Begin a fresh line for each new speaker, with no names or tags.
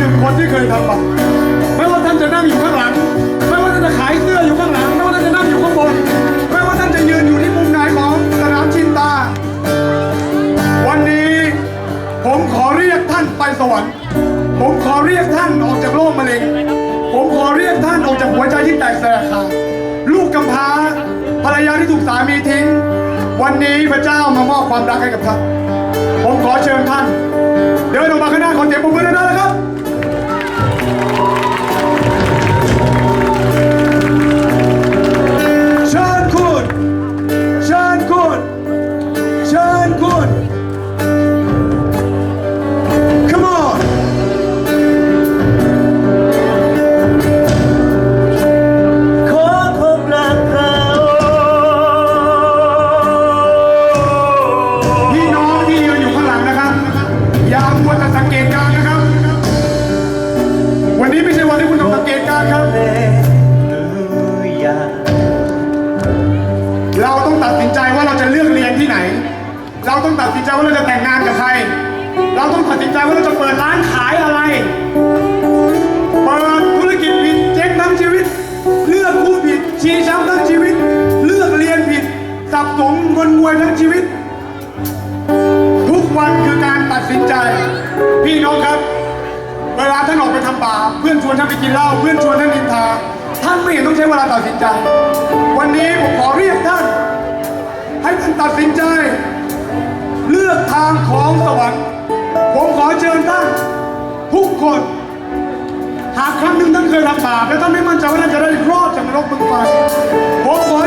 นึ่งคนที่เคยทำบาปไม่ว่าท่านจะนั่งอยู่ข้างหลัง ไม่ว่าท่านจะขายเสื้ออยู่ข้างหลัง ไม่ว่าท่านจะนั่งอยู่ข้างบน ไม่ว่าท่านจะยืนอยู่ที่มุมไหนของสนามชินตา วันนี้ผมขอเรียกท่านไปสวรรค์ ผมขอเรียกท่านออกจากโรคมะเร็ง ผมขอเรียกท่านออกจากหัวใจที่แตกแสลกขาดลูกกำพร้าภรรยาที่ถูกสามีทิ้ง วันนี้พระเจ้ามามอบความรักให้กับท่าน ผมขอเชิญท่าน เดินออกมาข้างหน้าขอเสียงปรบมือได้แล้วครับ เราต้องตัดสินใจว่าเราจะแต่งงานกับใคร เราต้องตัดสินใจว่าเราจะเปิดร้านขายอะไร เปิดธุรกิจผิดเจ๊งทั้งชีวิต เลือกคู่ผิดชี้ช้ำทั้งชีวิต เลือกเรียนผิดสับสนงนงวยทั้งชีวิต ทุกวันคือการตัดสินใจ พี่น้องครับ เวลาท่านออกไปทำบาปเพื่อนชวนท่านไปกินเหล้าเพื่อนชวนท่านนินทาท่านไม่เห็นต้องใช้เวลาตัดสินใจ วันนี้ผมขอเรียกท่าน ให้ท่านตัดสินใจ ลือกทางของสวรรค์ ผมขอเชิญท่านทุกคน หากครั้งหนึ่งท่านเคยทำบาปและท่านไม่มั่นใจว่าท่านจะได้รอดจากนรกบึงไฟผมขอ